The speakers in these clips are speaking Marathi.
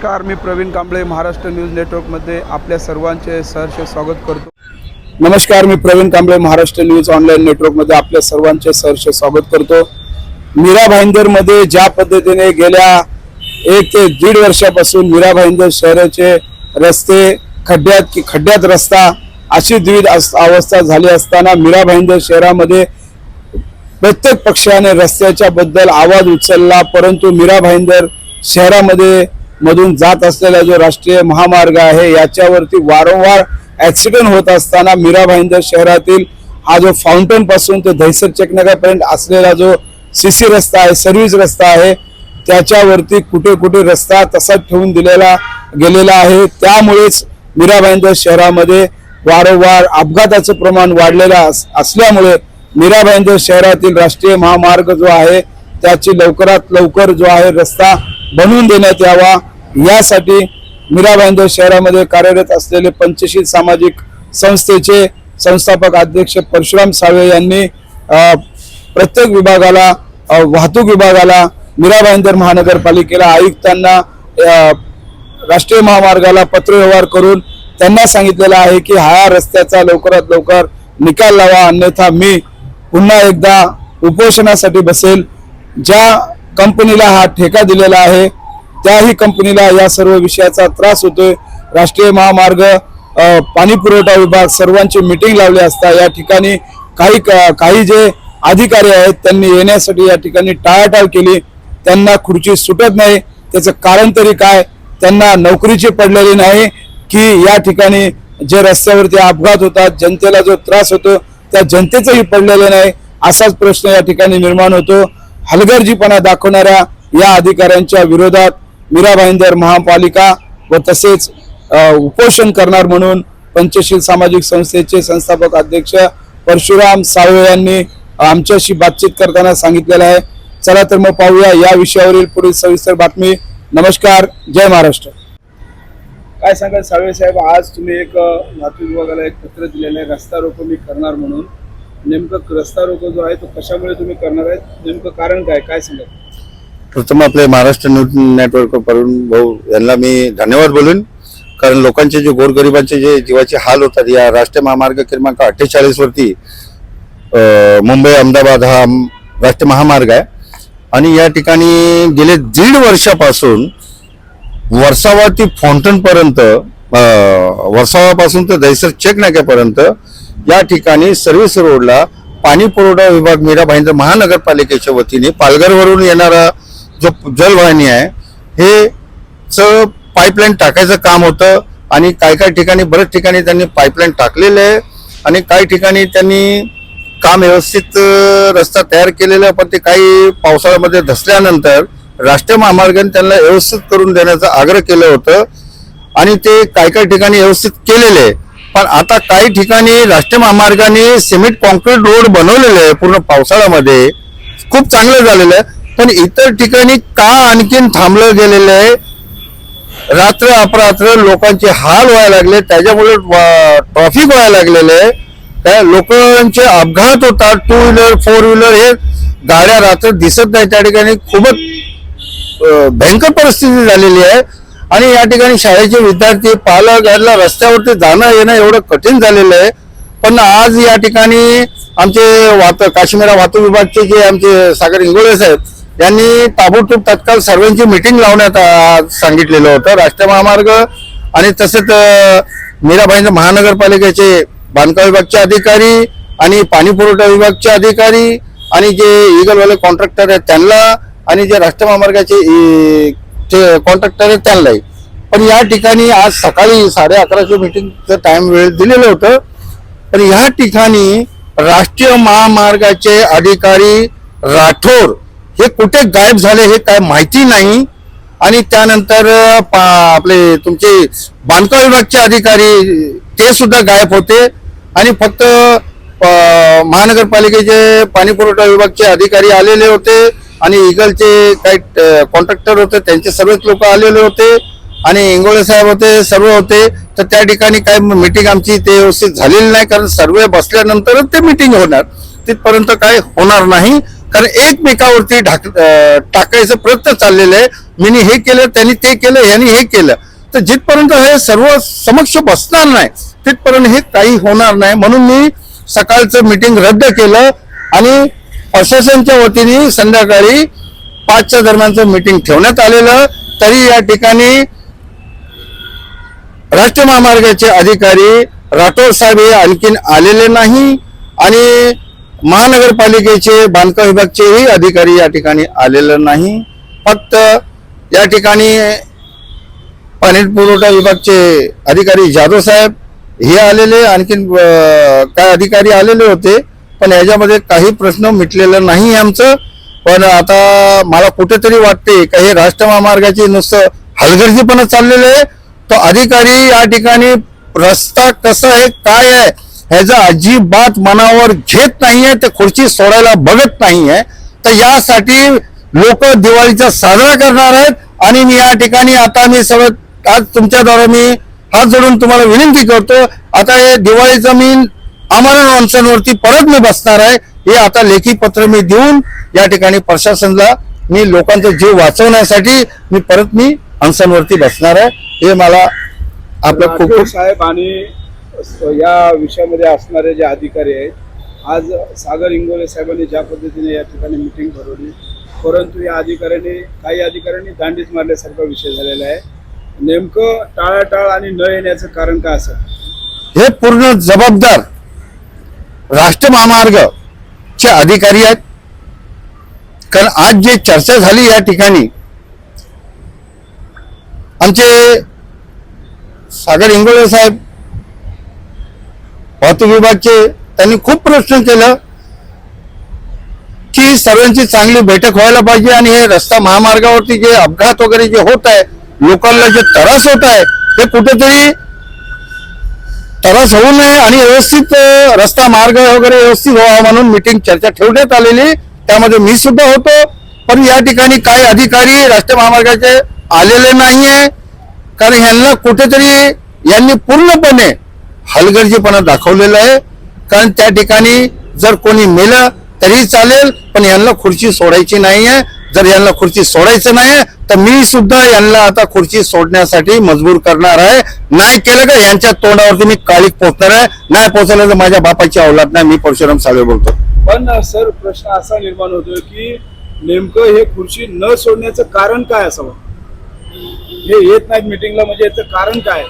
नमस्कार मी प्रवीण कांबळे महाराष्ट्र न्यूज नेटवर्कमध्ये आपल्या सर्वांचे सहर्ष स्वागत करतो. नमस्कार मी प्रवीण कांबळे महाराष्ट्र न्यूज ऑनलाईन नेटवर्कमध्ये आपल्या सर्वांचे सहर्ष स्वागत करतो. मीरा भाईंदरमध्ये ज्या पद्धतीने गेल्या एक ते दीड वर्षापासून मीरा भाईंदर शहराचे रस्ते खड्ड्यात की खड्ड्यात रस्ता अशी द्विध अवस्था झाली असताना मीरा भाईंदर शहरामध्ये प्रत्येक पक्षाने रस्त्याच्या बद्दल आवाज उचलला परंतु मीरा भाईंदर शहरामध्ये मधून जात असलेला जो राष्ट्रीय महामार्ग आहे याच्यावरती वारंवार ऍक्सिडेंट होत असताना मीरा भाईंदर शहरातील हा जो फाउंटनपासून ते दहिसर चेकनगरपर्यंत असलेला जो सीसी रस्ता आहे सर्व्हिस रस्ता आहे त्याच्यावरती कुठे कुठे रस्ता तसाच ठेवून दिलेला गेलेला आहे. त्यामुळेच मीरा भाईंदर शहरामध्ये वारंवार अपघाताचं प्रमाण वाढलेलं अस- असल्यामुळे मीरा भाईंदर शहरातील राष्ट्रीय महामार्ग जो आहे त्याची लवकरात लवकर जो आहे रस्ता बनवून देण्यात यावा. यासाठी मीरा भाईंदर शहरामध्ये कार्यरत असलेले पंचशील सामाजिक संस्थेचे संस्थापक अध्यक्ष परशुराम साळवे यांनी प्रत्येक विभागाला वाहतूक विभागाला मीरा भाईंदर महानगरपालिकेला आयुक्तांना राष्ट्रीय महामार्गाला पत्रव्यवहार करून त्यांना सांगितलेलं आहे की हा रस्त्याचा लवकरात लवकर निकाल लावा अन्यथा मी पुन्हा एकदा उपोषणासाठी बसेल. ज्या कंपनीला हा ठेका दिलेला आहे त्याही कंपनीला या सर्व विषयाचा त्रास होतोय. राष्ट्रीय महामार्ग पाणी पुरवठा विभाग सर्वांची मिटिंग लावली असता या ठिकाणी काही क- काही जे अधिकारी आहेत त्यांनी येण्यासाठी या ठिकाणी टाळाटाळ केली. त्यांना खुर्ची सुटत नाही. त्याचं कारण तरी काय? त्यांना नोकरीची पडलेली नाही की या ठिकाणी जे रस्त्यावरती अपघात होतात जनतेला जो त्रास होतो त्या जनतेचंही पडलेले नाही असाच प्रश्न या ठिकाणी निर्माण होतो. हलगर्जीपणा दाखवणाऱ्या या अधिकाऱ्यांच्या विरोधात मीरा भाईंदर महापालिका व तसेच उपोषण करणार म्हणून पंचशील सामाजिक संस्थेचे संस्थापक अध्यक्ष परशुराम साळवे यांनी आमच्याशी बातचीत करताना सांगितलेलं आहे. चला तर मग पाहूया या विषयावरील पुढील सविस्तर बातमी. नमस्कार जय महाराष्ट्र. काय सांगाल साळवे साहेब आज तुम्ही एक वाहतूक विभागाला एक पत्र दिलेलं आहे रस्ता रोको मी करणार म्हणून. नेमकं रस्ता रोको जो आहे तो कशामुळे तुम्ही करणार आहे नेमकं कारण काय? काय सांगाल? प्रथम आपले महाराष्ट्र न्यूज नेटवर्क वरून भाऊ यांना मी धन्यवाद बोलून कारण लोकांचे जे गोरगरिबांचे जे जीवाचे हाल होतात या राष्ट्रीय महामार्ग क्रमांक अठ्ठेचाळीस वरती मुंबई अहमदाबाद हा राष्ट्रीय महामार्ग आहे. आणि या ठिकाणी गेले दीड वर्षापासून वर्सावा ती फाउंटन पर्यंत वर्षावापासून तर दहिसर चेक नाक्यापर्यंत या ठिकाणी सर्व्हिस रोडला पाणी पुरवठा विभाग मीरा भाईंद्र महानगरपालिकेच्या वतीने पालघरवरून येणारा जो जलवाहिनी आहे हे च पाईपलाईन टाकायचं काम होतं आणि काही काही ठिकाणी बऱ्याच ठिकाणी त्यांनी पाईपलाईन टाकलेलं आहे आणि काही ठिकाणी त्यांनी काम व्यवस्थित रस्ता तयार केलेला आहे, पण ते काही पावसाळ्यामध्ये धसल्यानंतर राष्ट्रीय महामार्गाने त्यांना व्यवस्थित करून देण्याचा आग्रह केलं होतं आणि ते काही काही ठिकाणी व्यवस्थित केलेले आहे. पण आता काही ठिकाणी राष्ट्रीय महामार्गाने सिमेंट कॉन्क्रीट रोड बनवलेले आहे पूर्ण पावसाळ्यामध्ये. खूप चांगलं झालेलं आहे. पण इतर ठिकाणी का आणखीन थांबलं गेलेलं आहे? रात्र अपरात्र लोकांचे हाल व्हायला लागले त्याच्यामुळे ट्रॉफिक व्हायला लागलेले आहे. त्या लोकांचे अपघात होतात टू व्हीलर फोर व्हीलर हे गाड्या रात्र दिसत नाही. त्या ठिकाणी खूपच भयंकर परिस्थिती झालेली आहे. आणि या ठिकाणी शाळेचे विद्यार्थी पालक यांना रस्त्यावरती जाणं येणं एवढं कठीण झालेलं आहे. पण आज या ठिकाणी आमचे वाहत काश्मीरा वाहतूक विभागचे जे आमचे सागर इंगोळे साहेब यांनी ताबडतोब तत्काळ सर्वांची मिटिंग लावण्यात सांगितलेलं होतं. राष्ट्रीय महामार्ग आणि तसेच मीराबाईंच्या महानगरपालिकेचे बांधकाम विभागचे अधिकारी आणि पाणी पुरवठा विभागचे अधिकारी आणि जे इगलवाले कॉन्ट्रॅक्टर आहेत त्यांना आणि जे राष्ट्रीय महामार्गाचे कॉन्ट्रॅक्टर आहेत त्यांनाही. पण या ठिकाणी आज सकाळी साडे अकराच्या मिटिंगचं टाइम वेळ दिलेलं होतं. पण या ठिकाणी राष्ट्रीय महामार्गाचे अधिकारी राठोड हे कुठे गायब झाले हे काय माहिती नाही. आणि त्यानंतर पा- आपले तुमचे बांधकाम विभागचे अधिकारी ते सुद्धा गायब होते. आणि फक्त महानगरपालिकेचे पाणी पुरवठा विभागचे अधिकारी आलेले होते. आणि इगलचे काही कॉन्ट्रॅक्टर होते त्यांचे सर्वच लोक आलेले होते. आणि इंगोळे साहेब होते सर्व होते. तर त्या ठिकाणी काय मिटिंग आमची ते व्यवस्थित झालेली नाही कारण सर्व बसल्यानंतरच ते मिटिंग होणार. तिथपर्यंत काय होणार नाही. कारण एकमेकावरती ढाक टाकायचं प्रयत्न चाललेलं आहे. मी हे केलं त्यांनी ते केलं यांनी हे केलं. तर जिथपर्यंत हे सर्व समक्ष बसणार नाही तिथपर्यंत हे काही होणार नाही. म्हणून मी सकाळचं मीटिंग रद्द केलं आणि प्रशासनच्या वतीने संध्याकाळी पाचच्या दरम्यानचं मीटिंग ठेवण्यात आलेलं. तरी या ठिकाणी राष्ट्रीय महामार्गाचे अधिकारी राठोड साहेब हे आणखीन आलेले नाही आणि महानगरपालिकेचे बांधकाम विभागचेही अधिकारी या ठिकाणी आलेले नाही. फक्त या ठिकाणी पाणी पुरवठा विभागचे अधिकारी जाधव साहेब हे आलेले आणखीन काय अधिकारी आलेले होते पण याच्यामध्ये काही प्रश्न मिटलेला नाही आमचं. पण आता मला कुठेतरी वाटते का हे राष्ट्र महामार्गाचे नुसतं हलगर्जीपणा चाललेलं आहे. तो अधिकारी या ठिकाणी रस्ता कसा आहे काय आहे ह्याचा अजिबात मनावर घेत नाहीये ते खुर्ची सोडायला बघत नाहीये. तर यासाठी लोक दिवाळीचा साजरा करणार आहेत आणि मी या ठिकाणी आता मी सगळं आज तुमच्याद्वारे मी हात जोडून तुम्हाला विनंती करतो आता हे दिवाळीचं मी आमरण अनशनवरती परत मी बसणार आहे हे आता लेखी पत्र मी देऊन या ठिकाणी प्रशासनला मी लोकांचा जीव वाचवण्यासाठी मी परत मी अनशनवरती बसणार आहे. हे मला आपलं खूप खूप साहेब आणि या विषयामध्ये असणारे जे अधिकारी आहेत आज सागर इंगोले साहेबांनी ज्या पद्धतीने या ठिकाणी मिटिंग भरवली परंतु या अधिकाऱ्यांनी काही अधिकाऱ्यांनी दांडीच मारल्यासारखा विषय झालेला आहे. नेमकं टाळाटाळ आणि न येण्याचं कारण काय असं? हे पूर्ण जबाबदार राष्ट्र महामार्ग चे अधिकारी आहेत. कारण आज जे चर्चा झाली या ठिकाणी आमचे सागर इंगोळे साहेब वाहतूक विभागचे त्यांनी खूप प्रश्न केलं की सर्वांची चांगली बैठक व्हायला पाहिजे आणि हे रस्ता महामार्गावरती जे अपघात वगैरे जे होत आहे लोकांना जे त्रास होत आहे ते कुठेतरी त्रास होऊ नये आणि व्यवस्थित रस्ता मार्ग वगैरे व्यवस्थित व्हावा म्हणून मिटिंग चर्चा ठेवण्यात आलेली. त्यामध्ये मी सुद्धा होतो. पण या ठिकाणी काही अधिकारी राष्ट्रीय महामार्गाचे आलेले नाहीये. कारण यांना कुठेतरी यांनी पूर्णपणे हलगर्जीपणा दाखवलेला आहे. कारण त्या ठिकाणी जर कोणी मेलं तरी चालेल पण यांना खुर्ची सोडायची नाहीये जर यांना खुर्ची सोडायचं नाही तर मी सुद्धा यांना आता खुर्ची सोडण्यासाठी मजबूर करणार आहे. नाही केलं का यांच्या तोंडावरती मी काळीक पोचणार आहे. नाही पोचवलं तर माझ्या बापाची अवलाद नाही मी परशुराम साळवे बोलतो. पण सर प्रश्न असा निर्माण होतोय की नेमकं हे खुर्ची न सोडण्याचं कारण काय असावं? हे येत नाहीत मिटिंगला म्हणजे याचं कारण काय?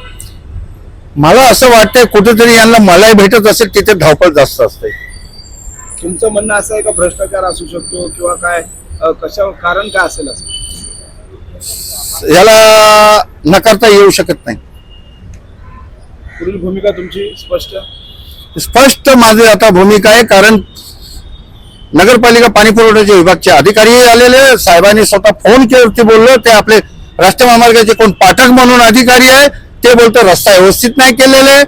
मला असं वाटतंय कुठेतरी यांना मलाही भेटत असेल तिथे धावपळ जास्त असते. तुमचं म्हणणं असं आहे का भ्रष्टाचार असू शकतो किंवा काय? अ, कशा कारण काय असेल असं? याला नकारता येऊ शकत नाही. पुढील भूमिका तुमची स्पष्ट? स्पष्ट माझी आता भूमिका आहे कारण नगरपालिका पाणी पुरवठ्याचे विभागचे अधिकारी आलेले साहेबांनी स्वतः फोन केवरती बोललो ते आपले राष्ट्रीय महामार्गाचे कोण पाठक म्हणून अधिकारी आहे. ते बोलतो रस्ता व्यवस्थित नाही केलेले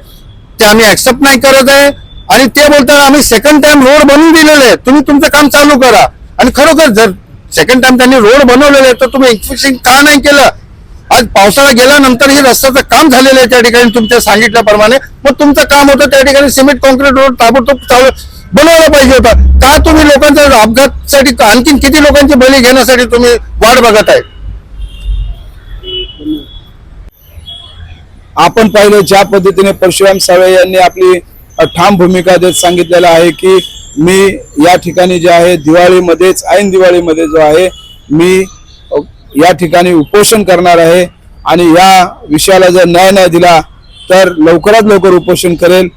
ते आम्ही ऍक्सेप्ट नाही करत आहे. आणि ते बोलतात आम्ही सेकंड टाइम रोड बनवून दिलेले आहे. तुम्ही तुमचं काम चालू करा. आणि खरोखर जर सेकंड टाइम त्यांनी रोड बनवलेले आहे, तर तुम्ही इन्स्पेक्शन का नाही केलं? आज पावसाळा गेल्यानंतर हे रस्त्याचं काम झालेलं आहे त्या ठिकाणी तुमच्या सांगितल्याप्रमाणे. मग तुमचं काम होतं त्या ठिकाणी सिमेंट कॉन्क्रीट रोड ताबडतोब चालू बनवला पाहिजे होता. का तुम्ही लोकांच्या अपघातसाठी आणखीन किती लोकांची बळी घेण्यासाठी तुम्ही वाट बघत आहे? आपण पाहिलं ज्या पद्धतीने परशुराम साळे यांनी आपली ठाम भूमिका देत सांगितलेलं आहे की मी या ठिकाणी जे आहे दिवाळीमध्येच ऐन दिवाळीमध्ये जो आहे मी या ठिकाणी उपोषण करणार आहे आणि या विषयाला जर न्याय नाही दिला तर लवकरात लवकर उपोषण करेल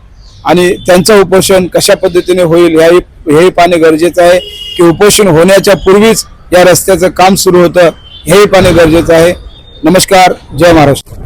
आणि त्यांचं उपोषण कशा पद्धतीने होईल याही हेही पाहणे गरजेचं आहे की उपोषण होण्याच्या पूर्वीच या रस्त्याचं काम सुरू होतं हेही पाहणे गरजेचं आहे. नमस्कार जय महाराष्ट्र.